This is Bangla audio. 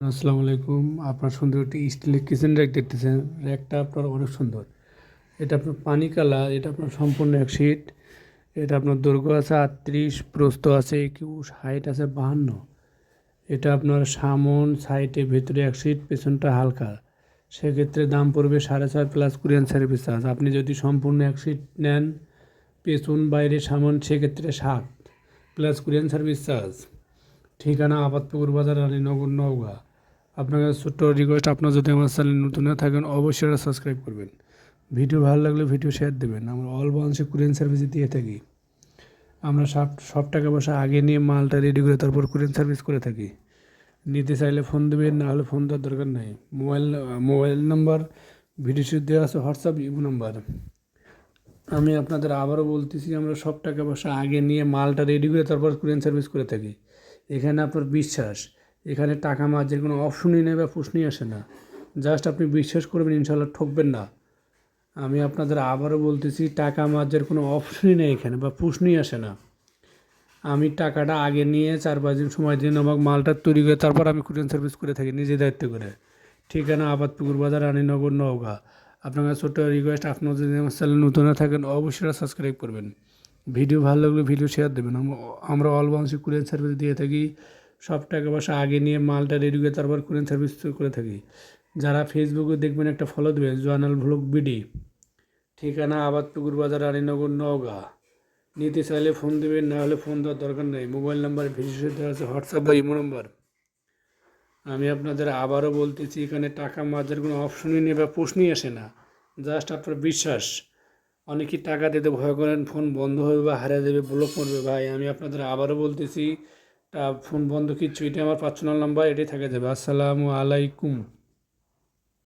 আসসালামু আলাইকুম। আপনার সুন্দর একটি স্টিলের কিচেন র্যাক দেখতেছেন। র্যাকটা আপনার অনেক সুন্দর। এটা আপনার পানি কালার এটা আপনার সম্পূর্ণ এক সিট এটা আপনার দৈর্ঘ্য আছে আটত্রিশ, প্রস্থ আছে একুশ হাইট আছে বাহান্ন। এটা আপনার সামন সাইটে ভেতরে এক সিট পেছনটা হালকা। সেক্ষেত্রে দাম পড়বে সাড়ে ছয় প্লাস কুরিয়ান সার্ভিস চার্জ আপনি যদি সম্পূর্ণ এক সিট নেন, পেছন, বাইরে, সামন, সেক্ষেত্রে সাত প্লাস কুরিয়ান সার্ভিস চার্জ ঠিকানা আপাতপুকুর বাজার রানীনগর নওগাঁ। আপনার কাছে ছোট্ট রিকোয়েস্ট আপনার যদি আমার চ্যানেল নতুন হয়ে থাকেন, অবশ্যই সাবস্ক্রাইব করবেন। ভিডিও ভালো লাগলে ভিডিও শেয়ার দেবেন। আমরা অল বাংলাদেশে কুরিয়ান সার্ভিস দিয়ে থাকি। আমরা সব সব টাকা পয়সা আগে নিয়ে মালটা রেডি করে তারপর কুরিয়ান সার্ভিস করে থাকি। নিতে চাইলে ফোন দেবেন, না হলে ফোন দেওয়ার দরকার নাই। মোবাইল মোবাইল নাম্বার ভিডিও দেওয়া আছে হোয়াটসঅ্যাপ ইউ নাম্বার আমি আপনাদের আবারও বলতেছি, আমরা সব টাকা পয়সা আগে নিয়ে মালটা রেডি করে তারপর কুরিয়ান সার্ভিস করে থাকি। এখানে আপনার বিশ্বাস। এখানে টাকা মার্জের কোনো অপশনই নেই বা প্রশ্নই আসে না। জাস্ট আপনি বিশ্বাস করবেন ইনশাল্লাহ ঠকবেন না। আমি আপনাদের আবারও বলতেছি, টাকা মার্জের কোনো অপশনই নেই এখানে বা প্রশ্নই আসে না। আমি টাকাটা আগে নিয়ে চার পাঁচ দিন সময় দিন আমাকে মালটা তৈরি করে তারপর আমি কুরিয়ান সার্ভিস করে থাকি, নিজে দায়িত্ব করে। ঠিকানা আবাদপুকুর বাজার, রানীনগর, নওগাঁ। আপনার ছোট্ট রিকোয়েস্ট আপনার যদি আমার চ্যানেল নতুন থাকেন, অবশ্যই সাবস্ক্রাইব করবেন। ভিডিও ভালো লাগলে ভিডিও শেয়ার দেবেন। আমরা অল বাংলাদেশে কুরিয়ান সার্ভিস দিয়ে থাকি। সব টাকা পয়সা আগে নিয়ে মালটা রেডি করে তারপর কুরিয়ান সার্ভিস করে থাকি। যারা ফেসবুকে দেখবেন একটা ফলো দেবেন জয়নাল ভ্লগ বিডি। ঠিকানা আবাদপুকুর বাজার রানীনগর নওগাঁ। নিতে চাইলে ফোন দেবেন, না হলে ফোন দেওয়ার দরকার নেই। মোবাইল নাম্বার ভিডিও দেওয়া আছে হোয়াটসঅ্যাপ বা ইমো নাম্বার আমি আপনাদের আবারও বলতেছি, এখানে টাকা মাজার কোনো অপশনই নেই বা প্রশ্নই আসে না। জাস্ট আপনার বিশ্বাস। অনেকেই টাকা দিতে ভয় করেন ফোন বন্ধ হবে বা হারিয়ে দেবে ব্লক করবে। ভাই, আমি আপনাদের আবারও বলতেছি ফোন বন্ধ কিচ্ছু এটা আমার পার্সোনাল নাম্বার এটাই থাকে যাবে। আসসালামু আলাইকুম।